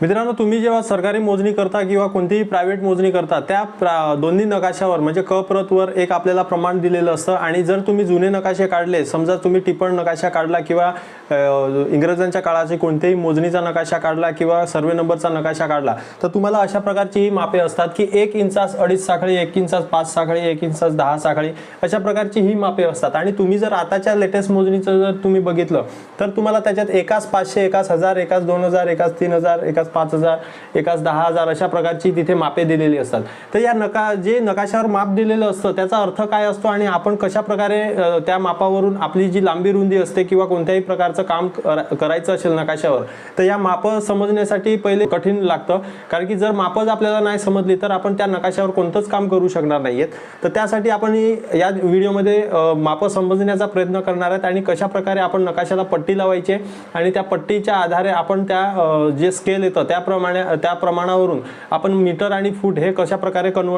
मित्रांनो तुम्ही जेव्हा सरकारी मोजणी करता किंवा कोणतीही प्रायव्हेट मोजणी करता त्या प्रा दोन्ही नकाशावर म्हणजे क प्रतवर एक आपल्याला प्रमाण दिलेलं असतं आणि जर तुम्ही जुने नकाशे काढले समजा तुम्ही टिपण नकाशा काढला किंवा इंग्रजांच्या काळाचे कोणत्याही मोजणीचा नकाशा काढला किंवा सर्वे नंबरचा नकाशा काढला तर तुम्हाला अशा प्रकारची ही मापे असतात की एक इंचास अडीच साखळी एक इंचास पाच साखळी एक इंचास दहा साखळी अशा प्रकारची ही मापे असतात. आणि तुम्ही जर आताच्या लेटेस्ट मोजणीचं जर तुम्ही बघितलं तर तुम्हाला त्याच्यात एकाच पाचशे एकाच हजार एकाच दोन हजार एकाच तीन हजार एकाच पाच हजार एकाच दहा हजार अशा प्रकारची तिथे मापे दिलेली असतात. तर या नका जे नकाशावर माप दिलेलं असतं त्याचा अर्थ काय असतो आणि आपण कशा प्रकारे त्या मापावरून आपली जी लांबी रुंदी असते किंवा कोणत्याही प्रकारचं काम करा- करायचं असेल नकाशावर तर या मापं समजण्यासाठी पहिले कठीण लागतं. कारण की जर मापच आपल्याला नाही समजली तर आपण त्या नकाशावर कोणतंच काम करू शकणार नाही आहेत तर त्यासाठी आपण या व्हिडिओमध्ये मापं समजण्याचा प्रयत्न करणार आहेत आणि कशा प्रकारे आपण नकाशाला पट्टी लावायची आणि त्या पट्टीच्या आधारे आपण त्या जे स्केल येतं त्याप्रमाणे त्या प्रमाणावरून आपण मीटर आणि फूट हे कशा प्रकारे कन्वर्ट